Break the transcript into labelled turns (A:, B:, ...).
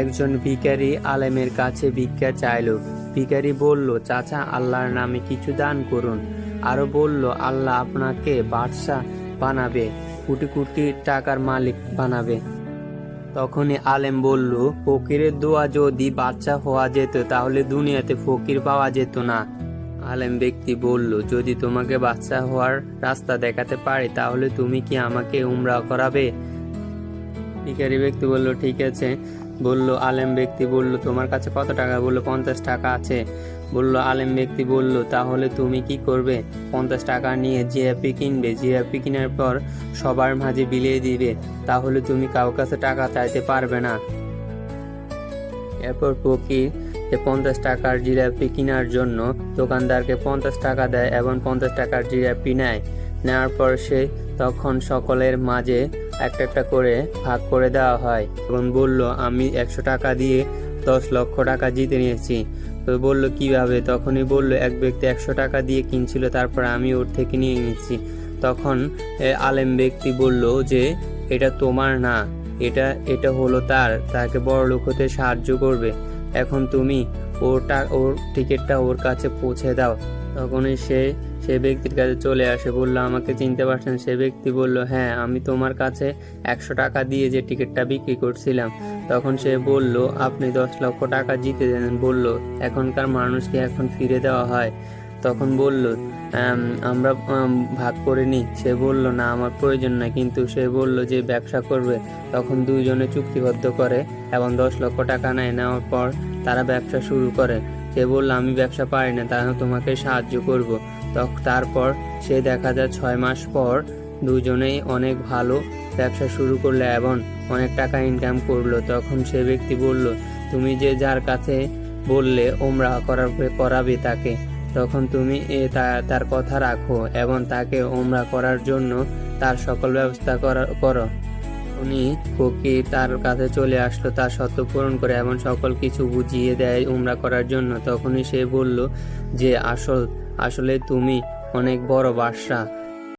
A: একজন ভিকারি আলেমের কাছে ভিক্ষা চাইল। ভিকারি বলল, চাচা, আল্লাহর নামে কিছু দান করুন। আরও বলল, আল্লাহ আপনাকে বাদশাহ বানাবে, কোটি কোটি টাকার মালিক বানাবে। তখনই আলেম বলল, ফকিরের দোয়া যদি বাচ্চা হওয়া যেত, তাহলে দুনিয়াতে ফকির পাওয়া যেত না। আলেম ব্যক্তি বলল, যদি তোমাকে বাচ্চা হওয়ার রাস্তা দেখাতে পারি, তাহলে তুমি কি আমাকে উমরা করাবে? ভিকারি ব্যক্তি বলল, ঠিক আছে। বলল, আলেম ব্যক্তি বলল, তোমার কাছে কত টাকা? বলল, পঞ্চাশ টাকা আছে। বলল, আলেম ব্যক্তি বলল, তাহলে তুমি কি করবে? পঞ্চাশ টাকা নিয়ে জিআপি কিনবে। জিআপি কেনার পর সবার মাঝে বিলিয়ে দিবে, তাহলে তুমি কারও কাছে টাকা চাইতে পারবে না। এরপর ফকির পঞ্চাশ টাকার জিলাপি কেনার জন্য দোকানদারকে পঞ্চাশ টাকা দেয় এবং পঞ্চাশ টাকার জিলাপি নেয়। নেওয়ার পর সে তখন সকলের মাঝে একটা একটা করে ভাগ করে দেওয়া হয়। এবং বলল, আমি একশো টাকা দিয়ে দশ লক্ষ টাকা জিতে নিয়েছি। তো বলল, কীভাবে? তখনই বলল, এক ব্যক্তি একশো টাকা দিয়ে কিনছিল, তারপর আমি ওর থেকে নিয়ে নিচ্ছি তখন আলেম ব্যক্তি বলল যে, এটা তোমার না, এটা এটা হলো তার, তাকে বড় লোক হতে সাহায্য করবে। এখন তুমি ওটা ওর টিকিটটা ওর কাছে পৌঁছে দাও। তখনই সে সে ব্যক্তির কাছে চলে আসে। বলল, আমাকে চিনতে পারছেন? সে ব্যক্তি বলল হ্যাঁ আমি তোমার কাছে একশো টাকা দিয়ে যে টিকিটটা বিক্রি করছিলাম। তখন সে বলল, আপনি দশ লক্ষ টাকা জিতে দেন। বলল, এখনকার মানুষকে এখন ফিরে দেওয়া হয়। তখন বলল আমরা ভাগ করে নিই। সে বলল, না, আমার প্রয়োজন নাই। কিন্তু সে বলল, যে ব্যবসা করবে। তখন দুইজনে চুক্তিবদ্ধ করে এবং দশ লক্ষ টাকা নেয়। নেওয়ার পর তারা ব্যবসা শুরু করে। সে বলল, আমি ব্যবসা পারি না, তাহলে তোমাকে সাহায্য করব। তখন তারপর সে দেখা যায় ছয় মাস পর দুজনেই অনেক ভালো ব্যবসা শুরু করল এবং অনেক টাকা ইনকাম করল। তখন সে ব্যক্তি বলল, তুমি যে যার কাছে বললে ওমরা করার করাবে তাকে, তখন তুমি এ তার কথা রাখো এবং তাকে ওমরা করার জন্য তার সকল ব্যবস্থা করা। উনি কোকি তার কাছে চলে আসলো তার শর্ত পূরণ করে এমন সকল কিছু বুঝিয়ে দেয় উমরা করার জন্য। তখনই সে বলল যে, আসল, আসলে তুমি অনেক বড় বাদশা